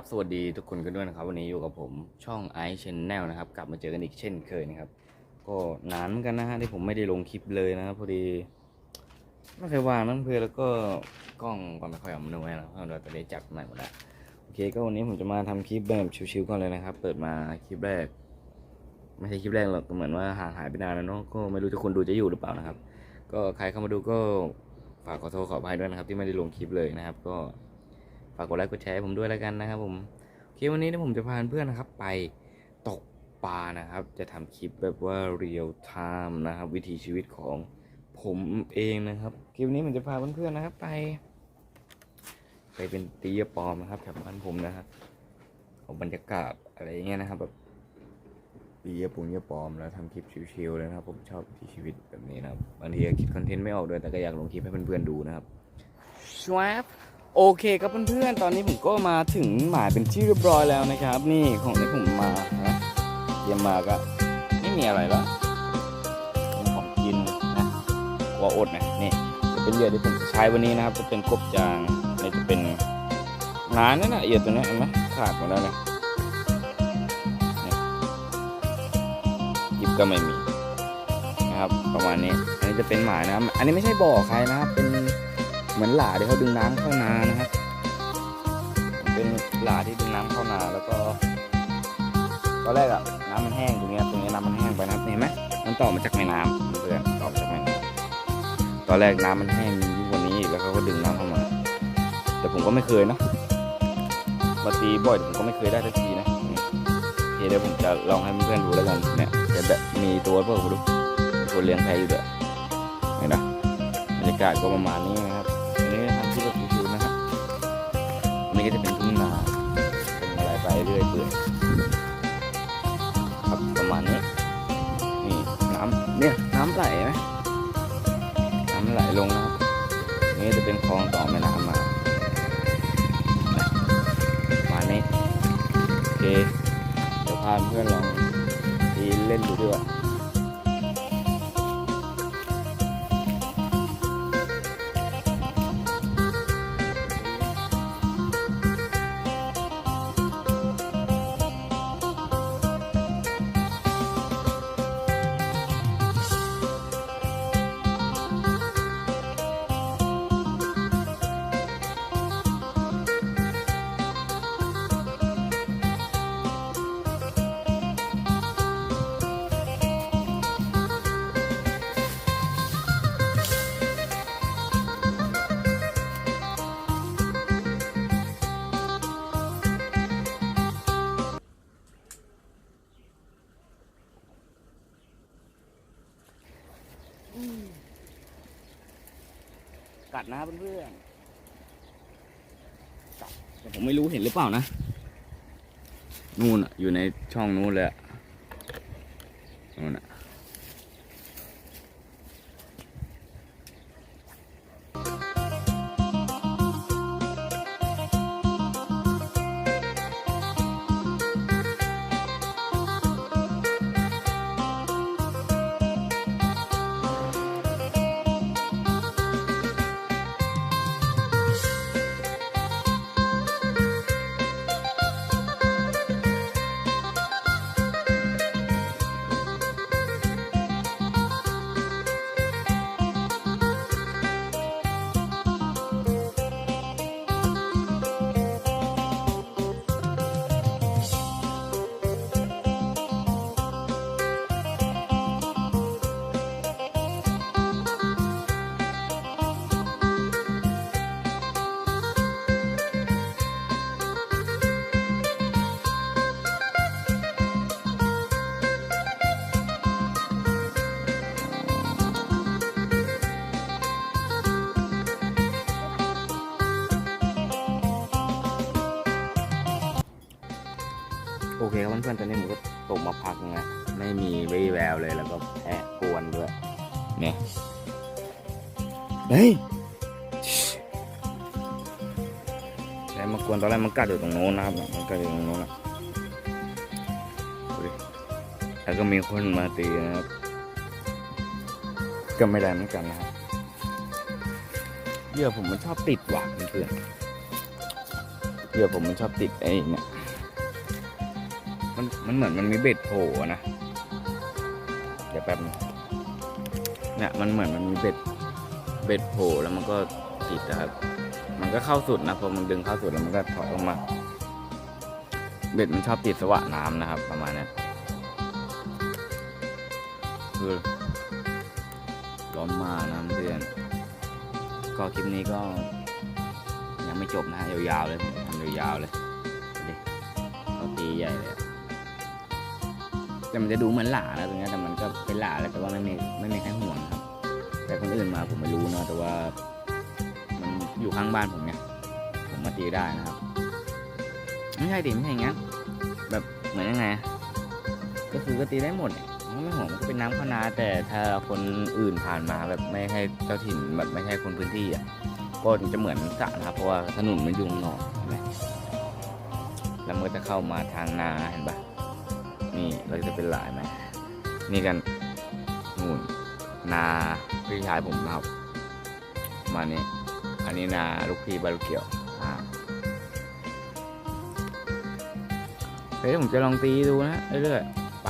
วัสดีครับสวัสดีทุกคนกันด้วยนะครับ วันนี้อยู่กับผมช่องไอชแนลนะครับ กลับมาเจอกันอีกเช่นเคยนะครับ ก็นานเหมือนกันนะฮะที่ผมไม่ได้ลงคลิปเลยนะครับพอดีไม่เคยวางนั่นเพื่อแล้วก็กล้องก็ไม่ค่อยอำนวยนะครับเราจะได้จัดใหม่หมดแล้วโอเคก็วันนี้ผมจะมาทำคลิปแบบชิวๆก่อนเลยนะครับ เปิดมาคลิปแรก ไม่ใช่คลิปแรกหรอกเหมือนว่าห่างหายไปนานแล้วเนาะก็ไม่รู้จะคนดูจะอยู่หรือเปล่านะครับ ก็ใครเข้ามาดูก็ฝากขอโทษขออภัยด้วยนะครับ ที่ไม่ได้ลงคลิปเลยนะครับ ก็ากกดไลค์กดแชร์ให้ผมด้วยแล้วกันนะครับผมโอเควันนี้นี่ยผมจะพาเพื่อนนะครับไปตกปลานะครับ จะทำคลิปแบบว่าเรียลไทม์นะครับ วิถีชีวิตของผมเองนะครับคลิปนี้ผมจะพาเพื่อนๆนะครับไป ไปเป็นตียปอมนะครับแถวบ้านผมนะครับเอาบรรยากาศอะไรเงี้ยนะครับแบบตียปุงเยปอมแล้วทำคลิปชิวๆเลยนะครับ ผมชอบวิถีชีวิตแบบนี้นะครับบางทีก็คิดคอนเทนต์ไม่ออกด้วยแต่ก็อยากลงคลิปให้เพื่อนๆดูนะครับชวับ โอเคครับเพื่อนๆ ตอนนี้ผมก็มาถึงหมายเป็นที่เรียบร้อยแล้วนะครับ นี่ของที่ผมมานะเตรียมมาก็ไม่มีอะไรแล้วของกินนะกลัวอดนะนี่จะเป็นเหยื่อที่ผมจะใช้วันนี้นะครับ จะเป็นกบจางนี่จะเป็นงานนั่นนะเหยื่อตัวนี้เห็นไหมขาดหมดแล้วนะนี่หยิบก็ไม่มีนะครับ ประมาณนี้ อันนี้จะเป็นหมายนะครับอันนี้ไม่ใช่บ่อใครนะครับเป็น เหมือนหลาที่เขาดึงน้ำเข้านานะครับ เป็นหลาที่ดึงน้ำเข้านาแล้วก็ตอนแรกอะน้ำมันแห้งตรงเนี้ยตรงเนี้ยน้ำมันแห้งไปนะเห็นไหมมันต่อมาจากแม่น้ำเพื่อนต่อมาจากแม่น้ำตอนแรกน้ำมันแห้งยิ่งกว่านี้อีกแล้วเขาก็ดึงน้ำเข้ามา แต่ผมก็ไม่เคยนะมาตีบ่อยผมก็ไม่เคยได้สักทีนะเดี๋ยวผมจะลองให้เพื่อนดูแล้วกันเนี่ยจะแบบมีตัวเพื่อนผมดูตัวเลี้ยงแพอยู่เด้อเห็นไหมบรรยากาศก็ประมาณนี้นะ เป็นอะไรไปเรื่อยเปื่อยครับประมาณนี้นี่น้ำเนี่ยน้ำไหลไหมน้ำไหลลงนะครับนี่จะเป็นคลองต่อแม่น้ำมาประมาณนี้โอเคเดี๋ยวพาเพื่อนลองทีเล่นดูด้วย กัดนะเพื่อนๆกัดแต่ผมไม่รู้เห็นหรือเปล่านะ นู่นอะอยู่ในช่องนู้นเลยอะนู่นอะ โอเคครับเพื่อนๆตอนนี้ผมก็ตกมาพักนึงไม่มีวี่แววเลยแล้วก็แอบกวนด้วยเนี่ยเฮ้ยแต่มากวนตอนแรกมันกัดอยู่ตรงโน้นนะครับมันกัดอยู่ตรงโน้นนะแล้วก็มีคนมาตีนะครับ ก็ไม่ได้เหมือนกันนะครับเหยื่อผมมันชอบติดหวานเพื่อนเหยื่อผมมันชอบติดไอ้เนี่ย มันมันเหมือนมันมีเบ็ดโผล่นะ เดี๋ยวแป๊บนึงเนี่ยมันเหมือนมันมีเบ็ดเบ็ดโผล่แล้วมันก็ติดนะครับ มันก็เข้าสุดนะพอมันดึงเข้าสุดแล้วมันก็ถอยออกมา เบ็ดมันชอบติดสวะน้ำนะครับ ประมาณนี้คือร้อนมากนะเพื่อน ก็คลิปนี้ก็ ยังไม่จบนะฮะยาวๆเลยทำยาวๆเลยดูดิเขาตีใหญ่เลย แต่มันจะดูเหมือนหลานะตรงนี้แต่มันก็เป็นหลาแหล้วแต่ว่าไม่มีไม่มีใครห่วงครับ แต่คนอื่นมาผมไม่รู้เนาะแต่ว่า มันอยู่ข้างบ้านผมไงผมมาตีได้นะครับ ไม่ใช่ดิไม่ใช่อย่างงั้นแบบเหมือนยังไง ก็คือก็ตีได้หมดเนี่ยไม่ห่วงมันก็เป็นน้ำข้านาแต่ถ้าคนอื่นผ่านมาแบบไม่ใช่เจ้าถิ่นแบบไม่ใช่คนพื้นที่อะก็จะเหมือนสระนะครับ เพราะว่าถนนมันยู่ข้างนอกเห็นไหมแล้วมันก็จะเข้ามาทางนาเห็นปะ นี่เราจะเป็นหลายไหมนี่กันนู่นนาพี่ชายผมนะครับ มานี่อันนี้นาลูกพี่บาลูกเกี่ยวอ่าเฮ้ยผมจะลองตีดูนะเรื่อยๆไป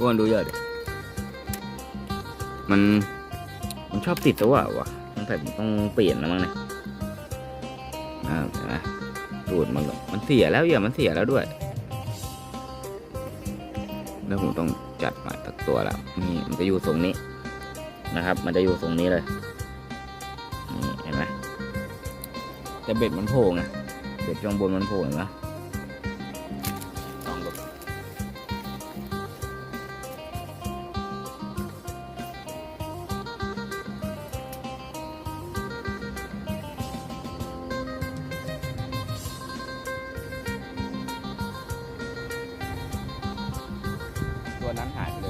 อ้วนดูเยอะดิ มันมันชอบติดตัววะตั้งแต่ผมต้องเปลี่ยนแล้วมั้งเนี่ยอ่าเห็นไหมตูดมันมันเสียแล้วอย่ามันเสียแล้วด้วย แล้วผมต้องจัดใหม่ตักตัวแล้วนี่มันจะอยู่ทรงนี้นะครับ มันจะอยู่ทรงนี้เลยนี่เห็นไหมแต่เบ็ดมันโผล่ไงเบ็ดช่วงบนมันโผล่เห็นไหม นั้นหายไปเลย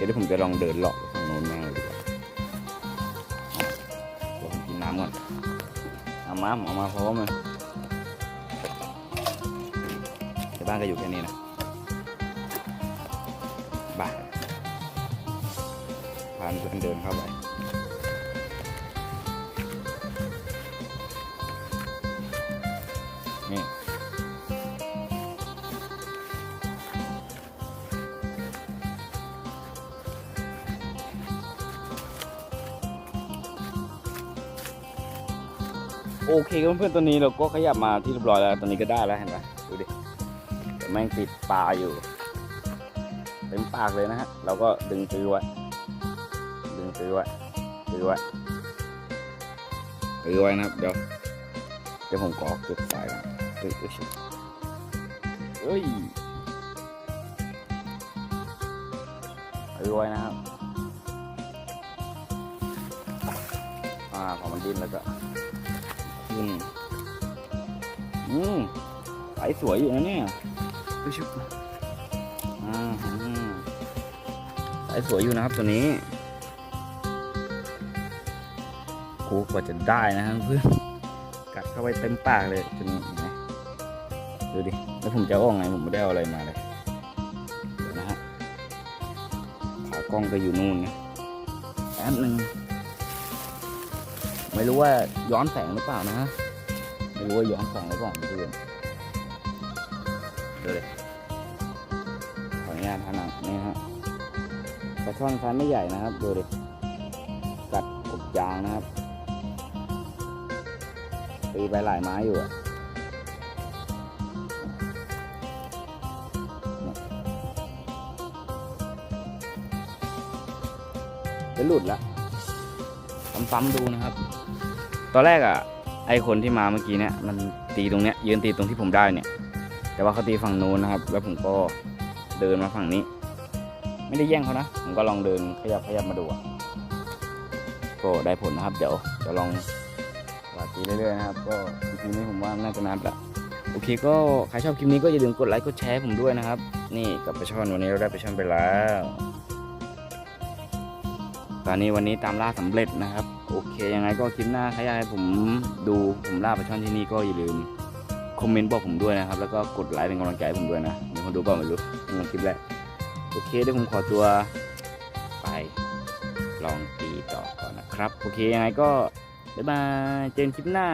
ดี๋ยวผมจะลองเดินเลาะทางโน้นแม่งเลยดีกว่าเดี๋ยวผมกินน้ำก่อนเอามาเอามาพร้อมเลยแต่บ้านก็อยู่แค่นี้นะบ้านพาเพื่อนเดินเข้าไป โอเคครับเพื่อนๆตัวนี้เราก็ขยับมาที่เรียบร้อยแล้ว ตอนนี้ก็ได้แล้วเห็นไหมดูดิแต่แม่งติดปลาอยู่เต็มปากเลยนะฮะ เราก็ดึงตื้อไว้ ดึงตื้อไว้ ตื้อไว้ ตื้อไว้นะครับ เดี๋ยว เดี๋ยวผมขอเก็บสายก่อนเฮ้ยเฮ้ยเฮ้ยตื้อไว้นะครับ อ่า พอมันดิ้นแล้วก็ ขึ้นอืมสายสวยอยู่นะเนี่ยดูชุบอ่าฮะสายสวยอยู่นะครับตัวนี้โอ้กว่าจะได้นะครับเพื่อนกัดเข้าไปเต็มปากเลยตัวนี้เห็นไหมดูดิแล้วผมจะเอาออกไงผมไม่ได้เอาอะไรมาเลยเดี๋ยวนะฮะขากล้องก็อยู่นู่นนะแป๊บนึง ไม่รู้ว่าย้อนแสงหรือเปล่านะ ไม่รู้ว่าย้อนแสงหรือเปล่าเพื่อนดูเลยขออนุญาตทานังนี่ฮะปลาช่อนไซส์ไม่ใหญ่นะครับดูดิกัดกบยางนะครับตีไปหลายไม้อยู่อะจะหลุดละซ้ำๆดูนะครับ ตอนแรกอะไอคนที่มาเมื่อกี้เนี่ยมันตีตรงเนี้ยยืนตีตรงที่ผมได้เนี่ย แต่ว่าเขาตีฝั่งโน้นนะครับ แล้วผมก็เดินมาฝั่งนี้ ไม่ได้แย่งเขานะ ผมก็ลองเดินขยับขยับมาดูอะก็ได้ผลนะครับ เดี๋ยวจะลองวาดตีเรื่อยๆนะครับ ก็ทีนี้ผมว่าน่าจะนัดละโอเคก็ใครชอบคลิปนี้ก็อย่าลืมกดไลค์กดแชร์ผมด้วยนะครับ นี่กับปลาช่อนวันนี้เราได้ปลาช่อนไปแล้ว ตอนนี้วันนี้ตามล่าสำเร็จนะครับ โอเคยังไงก็คลิปหน้าใครอยากให้ผมดูผมล่าปลาช่อนที่นี่ก็อย่าลืมคอมเมนต์บอกผมด้วยนะครับ แล้วก็กดไลค์เป็นกำลังใจให้ผมด้วยนะมีคนดูเปล่าไม่รู้ลงคลิปแรกโอเคเดี๋ยวผมขอตัวไปลองตีต่อก่อนนะครับ โอเคยังไงก็บ๊ายบายเจอกันคลิปหน้า